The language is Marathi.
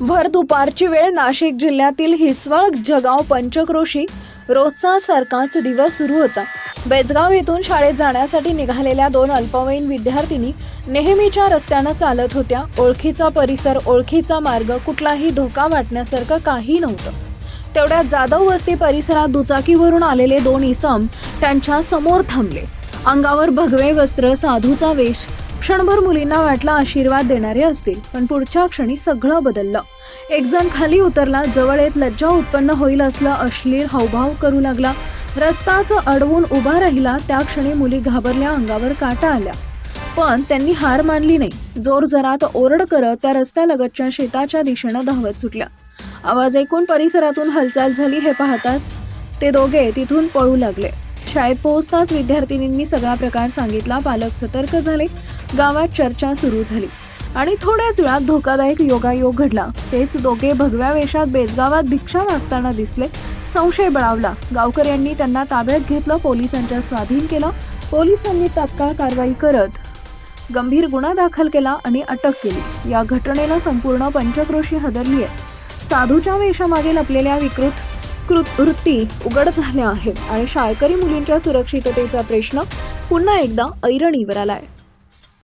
भर दुपारची वेळ नाशिक जिल्ह्यातील हिसवळ जगाव पंचक्रोशी रोजचा सारखाच दिवस सुरू होता. बेजगाव येथून शाळेत जाण्यासाठी निघालेल्या दोन अल्पवयीन विद्यार्थिनी नेहमीच्या रस्त्यानं चालत होत्या. ओळखीचा परिसर ओळखीचा मार्ग कुठलाही धोका वाटण्यासारखं काही नव्हतं. तेवढ्यात जाधव वस्ती परिसरात दुचाकीवरून आलेले दोन इसम त्यांच्यासमोर थांबले. अंगावर भगवे वस्त्र साधूचा वेश क्षणभर मुलींना वाटला आशीर्वाद देणारे असतील पण पुढच्या क्षणी सगळं बदललं. एक जण खाली उतरला जवळ येत लज्जा उत्पन्न होईल असलं अश्लील हावभाव करू लागला. रस्ताच अडवून उभा राहिला त्या क्षणी मुली घाबरल्या अंगावर काटा आल्या. पण त्यांनी हार मानली नाही. जोर जरात ओरड करत त्या रस्त्यालगतच्या शेताच्या दिशेनं धावत सुटल्या. आवाज ऐकून परिसरातून हालचाल झाली हे पाहताच ते दोघे तिथून पळू लागले. शाळेत पोहोचताच विद्यार्थिनींनी सगळा प्रकार सांगितला पालक सतर्क झाले गावात चर्चा सुरू झाली आणि थोड्याच वेळात धोकादायक योगायोग घडला. तेच दोघे भगव्या वेशात बेजगावात भिक्षा मागताना दिसले. संशय बळावला. गावकऱ्यांनी त्यांना ताब्यात घेतलं पोलिसांच्या स्वाधीन केलं. पोलिसांनी तात्काळ कारवाई करत गंभीर गुन्हा दाखल केला आणि अटक केली. या घटनेला संपूर्ण पंचक्रोशी हदरली आहे साधूच्या वेशामागे लपलेल्या विकृत कृत वृत्ती उघड झाल्या आहेत आणि शाळकरी मुलींच्या सुरक्षिततेचा प्रश्न पुन्हा एकदा ऐरणीवर आलाय.